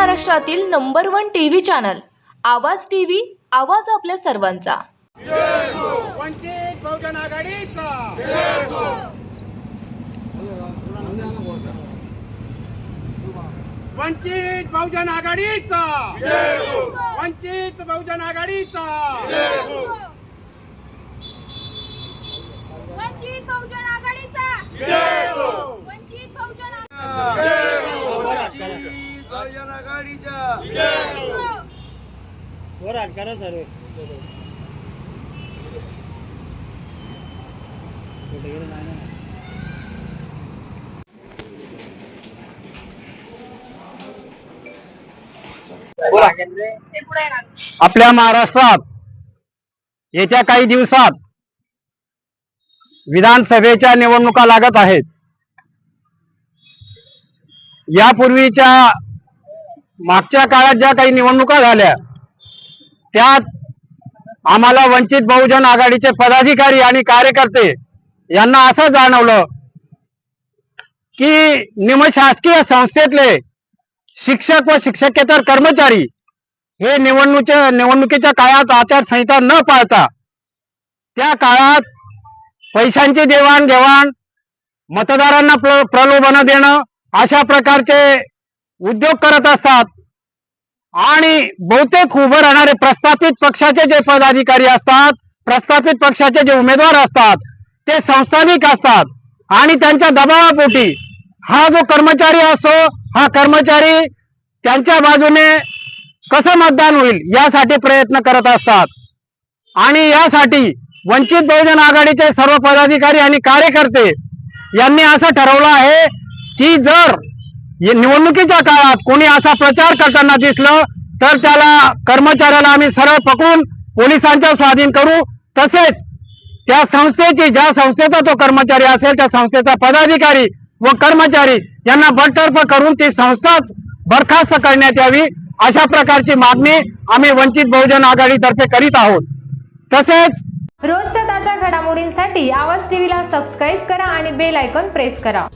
महाराष्ट्रातील number one TV channel Awaaz TV Awaaz आपल्या सर्वांचा. वंचित बहुजन आघाडीचा. वंचित बहुजन आघाडीचा. वंचित बहुजन आघाडीचा वंचित बहुजन आघाडीचा वंचित बहुजन आघाडी बहुजन आघाडीचा आपल्या महाराष्ट्रात येत्या काही दिवसात विधानसभेच्या निवडणुका लागत आहेत. यापूर्वीच्या मागच्या काळात ज्या काही निवडणुका झाल्या त्यात आम्हाला वंचित बहुजन आघाडीचे पदाधिकारी आणि कार्यकर्ते यांना असं जाणवलं की निमशासकीय संस्थेतले शिक्षक व शिक्षकेतर कर्मचारी हे निवडणुकीच्या निवडणुकीच्या काळात आचारसंहिता न पाळता त्या काळात पैशांची देवाणघेवाण मतदारांना प्र प्रलोभन देणं अशा प्रकारचे उद्योग करत असतात. आणि बहुतेक उभं राहणारे प्रस्थापित पक्षाचे जे पदाधिकारी असतात प्रस्थापित पक्षाचे जे उमेदवार असतात ते संस्थानिक असतात. आणि त्यांच्या दबावापोटी हा जो कर्मचारी असतो हा कर्मचारी त्यांच्या बाजूने कसं मतदान होईल यासाठी प्रयत्न करत असतात. आणि यासाठी वंचित बहुजन आघाडीचे सर्व पदाधिकारी आणि कार्यकर्ते यांनी असं ठरवलं आहे की जर निवडणुकीच्या काळात कोणी असा प्रचार करताना दिसलं तर त्याला कर्मचाऱ्याला आम्ही सरळ पकडून पोलिसांच्या स्वाधीन करू. तसेच त्या संस्थेची ज्या संस्थेचा तो कर्मचारी असेल त्या संस्थेचा पदाधिकारी व कर्मचारी यांना बडतर्फ करून ती संस्थाच बरखास्त करण्यात यावी अशा प्रकारची मागणी आम्ही वंचित बहुजन आघाडीतर्फे करीत आहोत. तसेच रोजच्या ताज्या घडामोडींसाठी आवाज टीव्हीला सबस्क्राईब करा आणि बेल आयकॉन प्रेस करा.